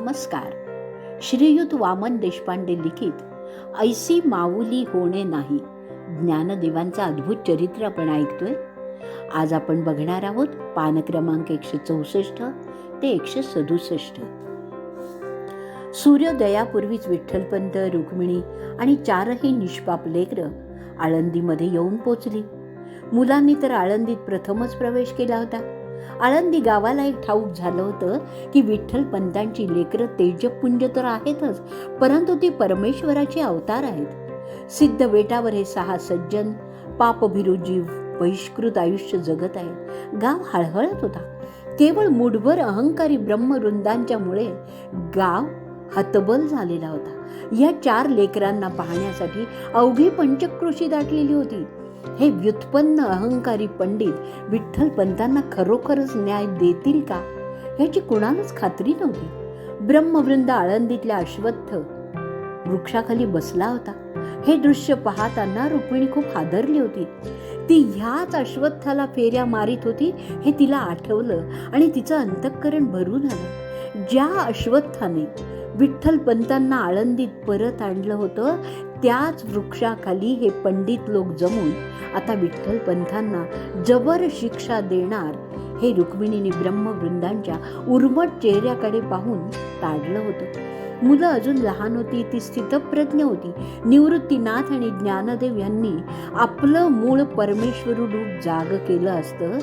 नमस्कार. श्रीयुत वामन देशपांडे लिखित ऐसी माऊली होणे नाही. ज्ञानदेवांचं अद्भुत चरित्र आपण ऐकतोय. आज आपण बघणार आहोत पान क्रमांक एकशे चौसष्ट ते एकशे सदुसष्ट. सूर्योदयापूर्वीच विठ्ठलपंत रुक्मिणी आणि चारही निष्पाप लेकरं आळंदीमध्ये येऊन पोचली. मुलांनी तर आळंदीत प्रथमच प्रवेश केला होता. आळंदी गावाला एक ठाऊक झालं होतं की विठ्ठल पंतांची लेकरं तेजपुंज तर आहेतच परंतु ती परमेश्वराचे अवतार आहेत. सिद्ध बेटावर हे सहा सज्जन पापभिरुजी बहिष्कृत आयुष्य जगत आहे गाव हळहळत होता. केवळ मुठभर अहंकारी ब्रह्मवृंदांच्यामुळे गाव हतबल झालेला होता. या चार लेकरांना पाहण्यासाठी अवघी पंचक्रोशी दाटलेली होती. हे व्युत्पन्न अहंकारी पंडित विठ्ठल पंतांना खरोखरच न्याय देतील का? याची कुणालाच खात्री नव्हती. ब्रह्मवृंद आळंदीतल्या अश्वत्थ वृक्षाखाली बसला होता. हे दृश्य पाहताना रुक्मिणी खूप हादरली होती. ती ह्याच अश्वत्थाला फेऱ्या मारित होती हे तिला आठवलं आणि तिचं अंतःकरण भरून आलं. ज्या अश्वत्थाने विठ्ठल पंतांना आळंदीत परत आणलं होतं त्याच वृक्षाखाली हे पंडित लोक जमून आता विठ्ठल पंथांना जबर शिक्षा देणार हे रुक्मिणीने ब्रह्मवृंदांच्या उर्मट चेहऱ्याकडे पाहून ताडलं होतं. मुलं अजून लहान होती ती स्थितप्रज्ञ होती. निवृत्तीनाथ आणि ज्ञानदेव यांनी आपलं मूळ परमेश्वर रूप जाग केलं असतं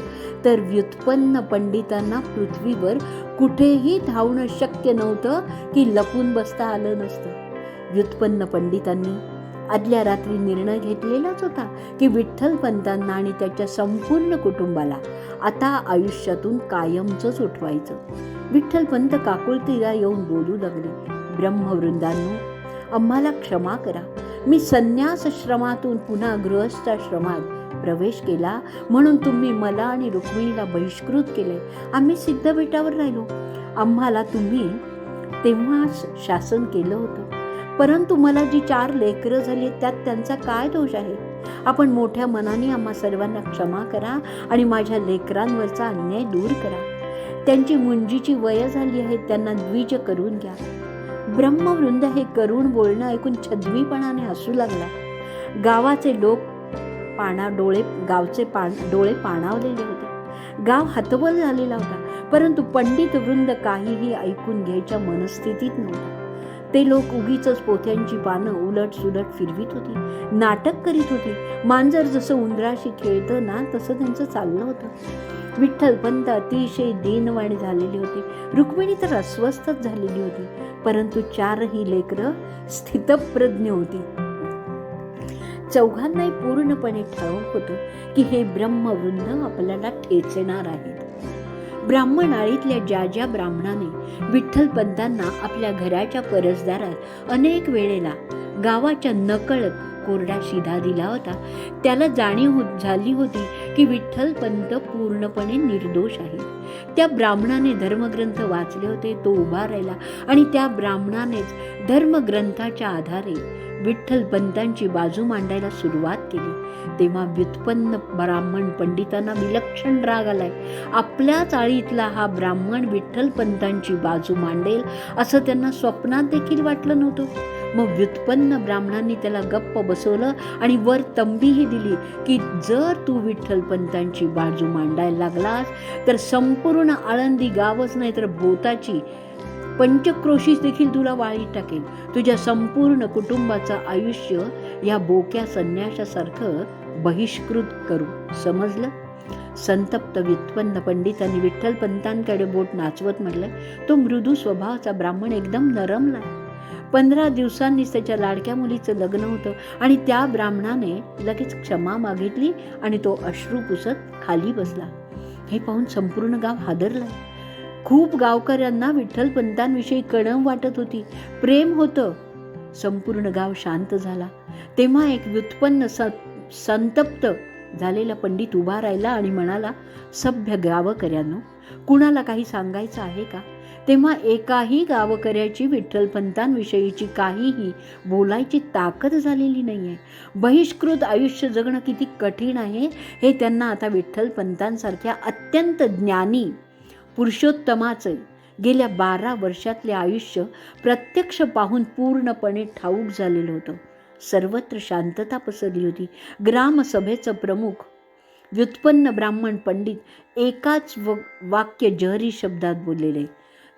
तर व्युत्पन्न पंडितांना पृथ्वीवर कुठेही धावणं शक्य नव्हतं की लपून बसता आलं नसतं. व्युत्पन्न पंडितांनी आदल्या रात्री निर्णय घेतलेलाच होता की विठ्ठल पंतांना आणि त्याच्या संपूर्ण कुटुंबाला आता आयुष्यातून कायमचंच उठवायचं. विठ्ठल पंत काकुळतीला येऊन बोलू लागले ब्रह्मवृंदांनो आम्हाला क्षमा करा. मी संन्यासश्रमातून पुन्हा गृहस्थाश्रमात प्रवेश केला म्हणून तुम्ही मला आणि रुक्मिणीला बहिष्कृत केले. आम्ही सिद्ध राहिलो. आम्हाला तुम्ही तेव्हाच शासन केलं होतं. परंतु मला जी चार लेकरं झाली त्यात त्यांचा काय दोष आहे? आपण मोठ्या मनाने आम्हा सर्वांना क्षमा करा आणि माझ्या लेकरांवरचा अन्याय दूर करा. त्यांची मुंजीची वय झाली आहे त्यांना द्विज करून घ्या. ब्रह्मवृंद हे करुण बोलणं ऐकून छद्मीपणाने हसू लागला. गावाचे लोक पाणा डोळे गावचे पाण डोळे पाणावलेले होते. गाव हतबल झालेला होता परंतु पंडित वृंद काहीही ऐकून घ्यायच्या मनस्थितीत नव्हता. ते लोक उगीच पोथ्यांची पानं उलट सुलट फिरवीत होती. नाटक करीत होती. मांजर जसं उंदराशी खेळतं ना तसं त्यांचं चाललं होतं. विठ्ठल पंत अतिशय दीनवाणी झालेली होती. रुक्मिणी तर अस्वस्थच झालेली होती. परंतु चारही लेकरं स्थितप्रज्ञ होती. चौघांनाही पूर्णपणे ठाऊक होतं की हे ब्रह्मवृंद आपल्याला ठेचणार आहेत. ब्राह्मण आळीतल्या ज्या ज्या ब्राह्मणाने विठ्ठलपंतांना आपल्या घराच्या परसदारात अनेक वेळेला गावाच्या नकळत कोरडा शिधा दिला होता त्याला जाणीव हो झाली होती की विठ्ठलपंत पूर्णपणे निर्दोष आहे त्या ब्राह्मणाने धर्मग्रंथ वाचले होते तो उभा राहिला आणि त्या ब्राह्मणानेच धर्मग्रंथाच्या आधारे विठ्ठल पंतांची बाजू मांडायला सुरुवात केली. तेव्हा व्युत्पन्न ब्राह्मण पंडितांना विलक्षण राग आलाय. आपल्या चाळीतला हा ब्राह्मण विठ्ठल पंतांची बाजू मांडेल असं त्यांना स्वप्नात देखील वाटलं नव्हतं. मग व्युत्पन्न ब्राह्मणांनी त्याला गप्प बसवलं आणि वर तंबीही दिली की जर तू विठ्ठल पंतांची बाजू मांडायला लागलास तर संपूर्ण आळंदी गावच नाही तर भोताची पंचक्रोशीस देखील तुला वाळी टाकेल तुझ्या संपूर्ण कुटुंबाचं आयुष्य या बोक्या संन्याशासारखं बहिष्कृत करू. समजलं? संतप्त व्युत्पन्न पंडितांनी विठ्ठल पंतांकडे बोट नाचवत म्हटलं तो मृदू स्वभावाचा ब्राह्मण एकदम नरमला पंधरा दिवसांनीच त्याच्या लाडक्या मुलीचं लग्न होतं आणि त्या ब्राह्मणाने लगेच क्षमा मागितली आणि तो अश्रू पुसत खाली बसला. हे पाहून संपूर्ण गाव हादरलं. खूप गावकऱ्यांना विठ्ठलपंतांविषयी कणम वाटत होती. प्रेम होतं. संपूर्ण गाव शांत झाला. तेव्हा एक व्युत्पन्न स संतप्त झालेला पंडित उभा राहिला आणि म्हणाला सभ्य गावकऱ्यांनो कुणाला काही सांगायचं आहे का? तेव्हा एकाही गावकऱ्याची विठ्ठलपंतांविषयीची काहीही बोलायची ताकद झालेली नाही आहे बहिष्कृत आयुष्य जगणं किती कठीण आहे हे त्यांना आता विठ्ठलपंतांसारख्या अत्यंत ज्ञानी पुरुषोत्तमाचं गेल्या बारा वर्षातले आयुष्य प्रत्यक्ष पाहून पूर्णपणे ठाऊक झालेलं होतं. सर्वत्र शांतता पसरली होती. ग्रामसभेचं प्रमुख व्युत्पन्न ब्राह्मण पंडित एकाच व वाक्य जहरी शब्दात बोललेले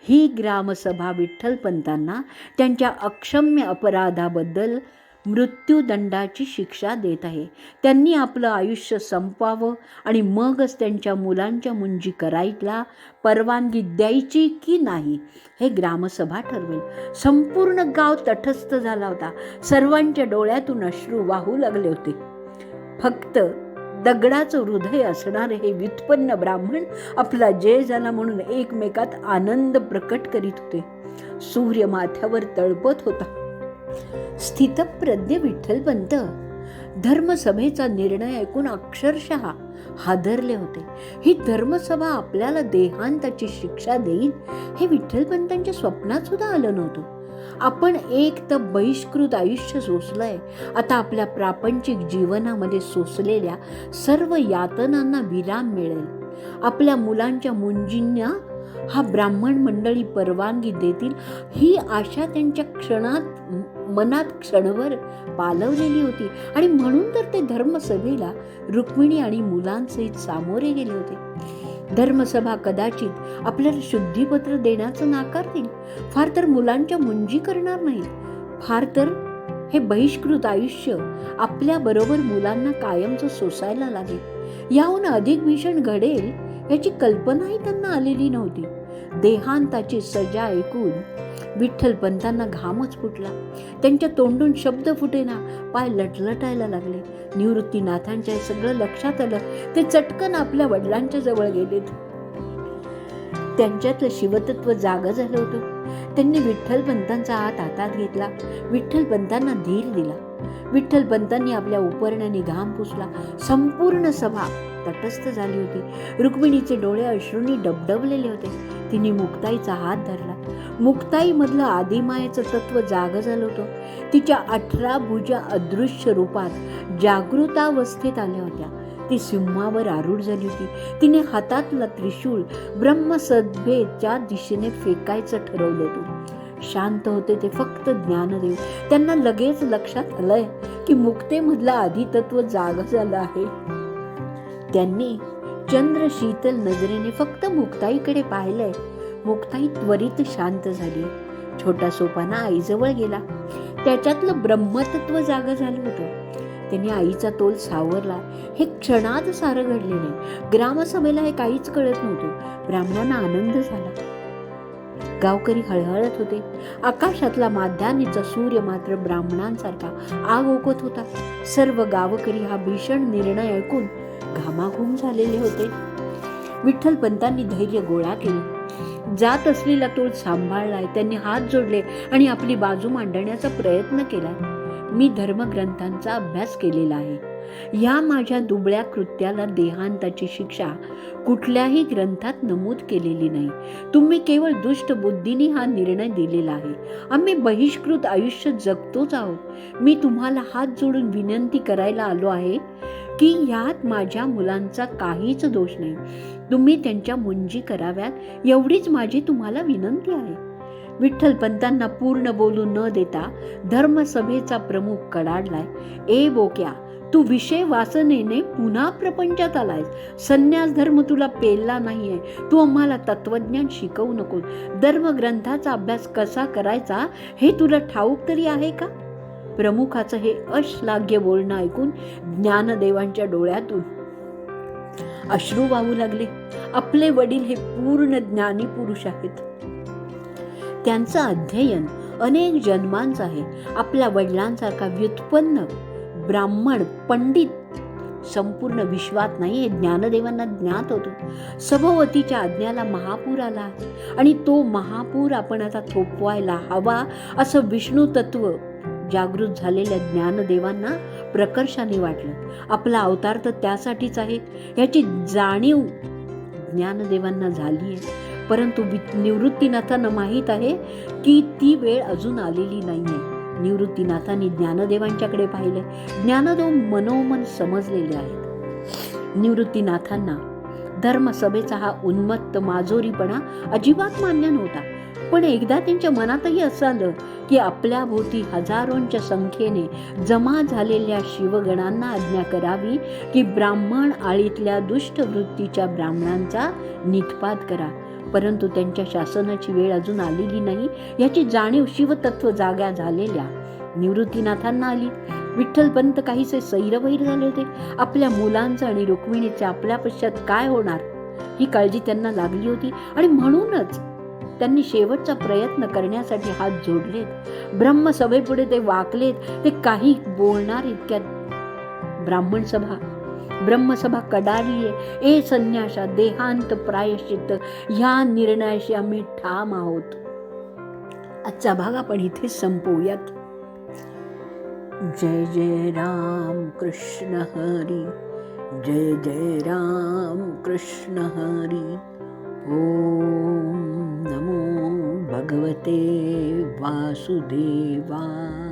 ही ग्रामसभा विठ्ठलपंतांना त्यांच्या अक्षम्य अपराधाबद्दल मृत्यूदंडाची शिक्षा देत आहे. त्यांनी आपलं आयुष्य संपवावं आणि मगच त्यांच्या मुलांच्या मुंजी करायला परवानगी द्यायची की नाही हे ग्रामसभा ठरवेल. संपूर्ण गाव तटस्थ झाला होता. सर्वांच्या डोळ्यातून अश्रू वाहू लागले होते. फक्त दगडाचं हृदय असणारे हे व्युत्पन्न ब्राह्मण आपला जय झाला म्हणून एकमेकात आनंद प्रकट करीत होते. सूर्य माथ्यावर तळपत होता. स्थितप्रज्ञ विठ्ठलपंत धर्मसभेचा निर्णय ऐकून अक्षरशः हादरले होते. ही धर्मसभा आपल्याला देहांताची शिक्षा देईल हे विठ्ठलपंतांच्या स्वप्नात सुद्धा आलं नव्हतं. आपण एक तर बहिष्कृत आयुष्य सोसलंय. आता आपल्या प्रापंचिक जीवनामध्ये सोसलेल्या सर्व यातनांना विराम मिळेल. आपल्या मुलांच्या मुंजींना हा ब्राह्मण मंडळी परवानगी देतील ही आशा त्यांच्या क्षणात मनात क्षणभर पालवलेली होती. आणि म्हणून तर ते धर्मसभेला रुक्मिणी आणि मुलांसहित सामोरे गेले होते. धर्मसभा कदाचित आपल्याला शुद्धीपत्र देण्याचं नाकारतील. फार तर मुलांच्या मुंजी करणार नाहीत. फार तर हे बहिष्कृत आयुष्य आपल्याबरोबर मुलांना कायमचं सोसायला लागेल याहून अधिक भीषण घडेल याची कल्पनाही त्यांना आलेली नव्हती. देहांताची सजा ऐकून विठ्ठलपंतांना घामच फुटला. त्यांच्या तोंडून शब्द फुटेना. पाय लटलटायला लागले. निवृत्तीनाथांच्या हे सगळं लक्षात आलं. ते चटकन आपल्या वडिलांच्या जवळ गेलेत. त्यांच्यातलं शिवतत्व जागं झालं होतं. त्यांनी विठ्ठलपंतांचा हात हातात घेतला. विठ्ठलपंतांना धीर दिला. विठ्ठलपंतांनी आपल्या उपरण्याने घाम पुसला. संपूर्ण सभा तटस्थ झाली होती. रुक्मिणीचे डोळे अश्रूंनी डबडबलेले होते. तिने मुक्ताईचा हात धरला. मुक्ताईमधलं आदिमायेचं तत्व जाग झालं होतं. तिच्या अठरा भुजा अदृश्य रूपात जागृतावस्थेत आल्या होत्या. ती सिंहावर आरूढ झाली होती. तिने हातातला त्रिशूळ ब्रह्मसद्भेच्या दिशेने फेकायचं ठरवलं होतं. शांत होते ते फक्त ज्ञानदेव. त्यांना लगेच लक्षात आलंय की मुक्तेमधलं तत्व जाग झालं आहे. त्यांनी चंद्र शीतल नजरेने फक्त मुक्ताईकडे पाहिलंय. मुक्ताई त्वरित शांत झाली. छोटा सोपाना आईजवळ गेला. त्याच्यातलं ब्रह्मतत्व जाग झालं होतं. त्यांनी आईचा तोल सावरला. हे क्षणात सारं घडले नाही. ग्रामसभेला हे काहीच कळत नव्हतं. ब्राह्मणांना आनंद झाला. गावकरी हळहळत होते. आकाशातला माध्यानीचा सूर्य मात्र ब्राह्मणांसारखा आग ओकत होता. सर्व गावकरी हा भीषण निर्णय ऐकून घामाघूम झालेले होते. विठ्ठलपंतांनी धैर्य गोळा केले. जात असलेला तोल सांभाळलाय त्यांनी हात जोडले आणि आपली बाजू मांडण्याचा प्रयत्न केला. मी धर्मग्रंथांचा अभ्यास केलेला आहे. या माझ्या दुबळ्या कृत्याला देहांताची शिक्षा कुठल्याही ग्रंथात नमूद केलेली नाही. तुम्ही केवळ दुष्ट बुद्धीने हा निर्णय दिलेला आहे. आम्ही बहिष्कृत आयुष्य जगतोच आहोत. मी तुम्हाला हात जोडून विनंती करायला आलो आहे. की यात माझ्या मुलांचा काहीच दोष नाही. तुम्ही त्यांच्या मुंजी कराव्यात एवढीच माझी तुम्हाला विनंती आहे. विठ्ठलपंतांना पूर्ण बोलू न देता धर्मसभेचा प्रमुख कडाडलाय ए बोक्या तू विषय वासनेने पुन्हा प्रपंचात आलायस. संन्यास धर्म तुला पेलला नाहीये. तू आम्हाला तत्वज्ञान शिकवू नकोस. धर्मग्रंथाचा अभ्यास कसा करायचा हे तुला ठाऊक तरी आहे का? प्रमुखाचं हे अश्लाघ्य बोलणं ऐकून ज्ञानदेवांच्या डोळ्यातून अश्रू वाहू लागले. आपले वडील हे पूर्ण ज्ञानी पुरुष आहेत. त्यांचं अध्ययन अनेक जन्मांचं आहे. आपल्या वडिलांसारखा व्युत्पन्न ब्राह्मण पंडित संपूर्ण विश्वात नाही हे ज्ञानदेवांना ज्ञात होतो. सभोवतीच्या आज्ञाला महापूर आला. आणि तो महापूर आपण आता थोपवायला हवा असं विष्णू तत्व जागृत झालेल्या ज्ञानदेवांना प्रकर्षाने वाटलं. आपला अवतार तर त्यासाठीच आहे. याची जाणीव ज्ञानदेवांना झाली आहे. परंतु वि- निवृत्तीनाथांना माहीत आहे की ती वेळ अजून आलेली नाही आहे निवृत्तीनाथांनी ज्ञानदेवांच्याकडे पाहिले. ज्ञानदेव मनोमन समजलेले आहेत. निवृत्तीनाथांना धर्मसभेचा हा उन्मत्त माजोरीपणा अजिबात मान्य नव्हता. पण एकदा त्यांच्या मनातही असं आलं की आपल्या भोवती हजारोंच्या संख्येने जमा झालेल्या शिवगणांना आज्ञा करावी की ब्राह्मण आळीतल्या दुष्ट वृत्तीच्या ब्राह्मणांचा नितपात करा. परंतु त्यांच्या शासनाची वेळ अजून आलेली नाही याची जाणीव शिवतत्व जाग्या झालेल्या निवृत्तीनाथांना आली. विठ्ठलपंत काहीसे सैरवैर झाले होते. आपल्या मुलांचं आणि रुक्मिणीचं आपल्या पश्चात काय होणार? ही काळजी त्यांना लागली होती आणि म्हणूनच त्यांनी शेवटचा प्रयत्न करण्यासाठी हात जोडलेत. ब्रह्मसभेपुढे ते वाकलेत ते काही बोलणार इतक्यात. ब्राह्मण सभा. ब्रह्मसभा कडाडली ए संन्यासा देहांत प्रायश्चित्त. ह्या निर्णयाशी आम्ही ठाम आहोत. आजचा भाग आपण इथे संपवूयात. जय जय राम कृष्ण हरी. जय जय राम कृष्ण हरी. ओम नमो भगवते वासुदेवाय